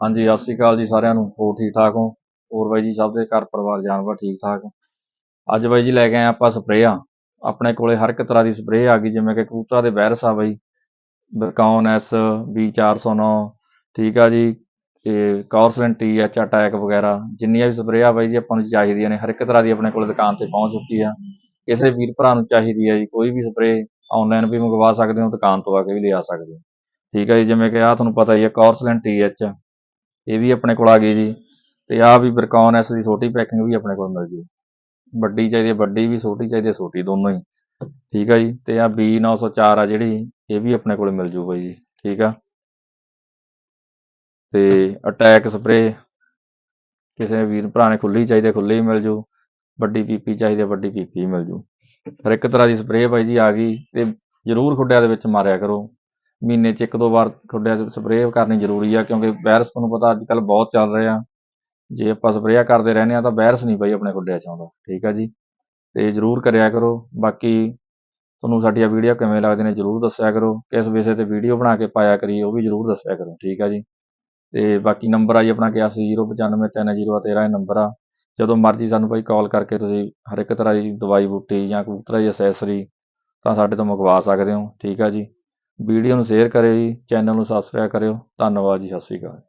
ਹਾਂਜੀ, ਸਤਿ ਸ਼੍ਰੀ ਅਕਾਲ ਜੀ ਸਾਰਿਆਂ ਨੂੰ, ਹੋਰ ਠੀਕ ਠਾਕ ਹੋ? ਹੋਰ ਬਾਈ ਜੀ, ਸਭ ਦੇ ਘਰ ਪਰਿਵਾਰ ਜਾਨਵਰ ਠੀਕ ਠਾਕ ਅੱਜ ਬਾਈ ਜੀ ਲੈ ਕੇ ਆਏ ਆਪਾਂ ਸਪਰੇਆਂ। ਆਪਣੇ ਕੋਲੇ ਹਰ ਇੱਕ ਤਰ੍ਹਾਂ ਦੀ ਸਪਰੇਅ ਆ ਗਈ, ਜਿਵੇਂ ਕਿ ਕਬੂਤਰਾਂ ਦੇ ਵਾਇਰਸ ਆ ਬਾਈ। ਬਰਕੌਨ ਐਸ, ਬੀ 409 ਠੀਕ ਆ ਜੀ। ਤੇ ਕੌਰਸਲਨ ਟੀ ਐਚ, ਅਟੈਕ ਵਗੈਰਾ, ਜਿੰਨੀਆਂ ਵੀ ਸਪਰੇਅ ਆ ਬਾਈ ਜੀ, ਆਪਾਂ ਨੂੰ ਚਾਹੀਦੀਆਂ ਨੇ। ਹਰ ਇੱਕ ਤਰ੍ਹਾਂ ਦੀ ਆਪਣੇ ਕੋਲੇ ਦੁਕਾਨ ਤੇ ਪਹੁੰਚ ਚੁੱਕੀ ਆ। ਕਿਸੇ ਵੀਰ ਭਰਾ ਨੂੰ ਚਾਹੀਦੀ ਹੈ ਜੀ, ਕੋਈ ਵੀ ਸਪਰੇਅ ਆਨਲਾਈਨ ਵੀ ਮੰਗਵਾ ਸਕਦੇ ਹੋ, ਦੁਕਾਨ ਤੋਂ ਆ ਕੇ ਵੀ ਲਿਆ ਸਕਦੇ ਹੋ। ਠੀਕ ਆ ਜੀ, ਜਿਵੇਂ ਕਿ ਆ ਤੁਹਾਨੂੰ ਪਤਾ ਹੀ ਹੈ ਕੌਰਸਲਨ ਟੀ ਐਚ ਇਹ ਵੀ ਆਪਣੇ ਕੋਲ ਆ ਗਈ ਜੀ। ਤੇ ਆ ਵੀ ਬਰਕੌਨ ਐਸ ਦੀ ਛੋਟੀ ਪੈਕਿੰਗ ਵੀ ਆਪਣੇ ਕੋਲ ਮਿਲ ਜੂ ਵੱਡੀ ਚਾਹੀਦੀ ਹੈ ਵੱਡੀ ਵੀ, ਛੋਟੀ ਚਾਹੀਦੀ ਹੈ ਛੋਟੀ ਦੋਨੋਂ ਹੀ। ਠੀਕ ਆ ਜੀ। ਤੇ ਆ ਬੀ 904 ਆ ਜਿਹੜੀ, ਇਹ ਵੀ ਆਪਣੇ ਕੋਲ ਮਿਲ ਜੂ ਬਾਈ ਜੀ। ਠੀਕ ਆ। ਤੇ ਅਟੈਕ ਸਪਰੇ ਕਿਸੇ ਵੀਰ ਭਰਾ ਨੇ ਖੁੱਲੀ ਚਾਹੀਦੀ ਹੈ ਖੁੱਲੀ ਹੀ ਮਿਲ ਜੂ। ਵੱਡੀ ਪੀਪੀ ਚਾਹੀਦੀ ਹੈ, ਵੱਡੀ ਪੀਪੀ ਮਿਲ ਜੂ। ਹਰ ਇੱਕ ਤਰ੍ਹਾਂ ਦੀ ਸਪਰੇਅ ਬਾਈ ਜੀ ਆ ਗਈ। ਤੇ ਜ਼ਰੂਰ ਖੁੱਡਿਆਂ ਦੇ ਵਿੱਚ ਮਾਰਿਆ ਕਰੋ। ਮਹੀਨੇ 'ਚ ਇੱਕ ਦੋ ਵਾਰ ਤੁਹਾਡੇ 'ਚ ਸਪਰੇਅ ਕਰਨੀ ਜ਼ਰੂਰੀ ਆ, ਕਿਉਂਕਿ ਵਾਇਰਸ ਤੁਹਾਨੂੰ ਪਤਾ ਅੱਜ ਕੱਲ ਬਹੁਤ ਚੱਲ ਰਹੇ ਆ। ਜੇ ਆਪਾਂ ਸਪਰੇਅ ਕਰਦੇ ਰਹਿੰਦੇ ਆ ਤਾਂ ਵਾਇਰਸ ਨਹੀਂ ਬਾਈ ਆਪਣੇ ਗੁੱਡਿਆਂ 'ਚ ਆਉਂਦਾ, ਠੀਕ ਆ ਜੀ? ਤੇ ਜ਼ਰੂਰ ਕਰਿਆ ਕਰੋ। ਬਾਕੀ ਤੁਹਾਨੂੰ ਸਾਡੀਆਂ ਵੀਡੀਓ ਕਿਵੇਂ ਲੱਗਦੀਆਂ ਨੇ ਜ਼ਰੂਰ ਦੱਸਿਆ ਕਰੋ। ਕਿਸ ਵਿਸ਼ੇ ਤੇ ਵੀਡੀਓ ਬਣਾ ਕੇ ਪਾਇਆ ਕਰੀਏ ਉਹ ਵੀ ਜ਼ਰੂਰ ਦੱਸਿਆ ਕਰੋ, ਠੀਕ ਆ ਜੀ? ਤੇ ਬਾਕੀ ਨੰਬਰ ਆ ਜੀ ਆਪਣਾ 81953013 ਇਹ ਨੰਬਰ ਆ। ਜਦੋਂ ਮਰਜ਼ੀ ਸਾਨੂੰ ਭਾਈ ਕਾਲ ਕਰਕੇ ਤੁਸੀਂ ਹਰ ਇੱਕ ਤਰ੍ਹਾਂ ਦੀ ਦਵਾਈ ਬੂਟੀ ਜਾਂ ਕੋਈ ਤਰ੍ਹਾਂ ਦੀ ਅਸੈਸਰੀ ਤਾਂ ਸਾਡੇ ਤੋਂ ਮੰਗਵਾ ਸਕਦੇ ਹੋ, ਠੀਕ ਆ ਜੀ? ਵੀਡੀਓ ਨੂੰ ਸ਼ੇਅਰ ਕਰਿਓ ਜੀ ਚੈਨਲ ਨੂੰ ਸਬਸਕ੍ਰਾਈਬ ਕਰਿਓ। ਧੰਨਵਾਦ ਜੀ ਸਤਿ ਸ਼੍ਰੀ ਅਕਾਲ।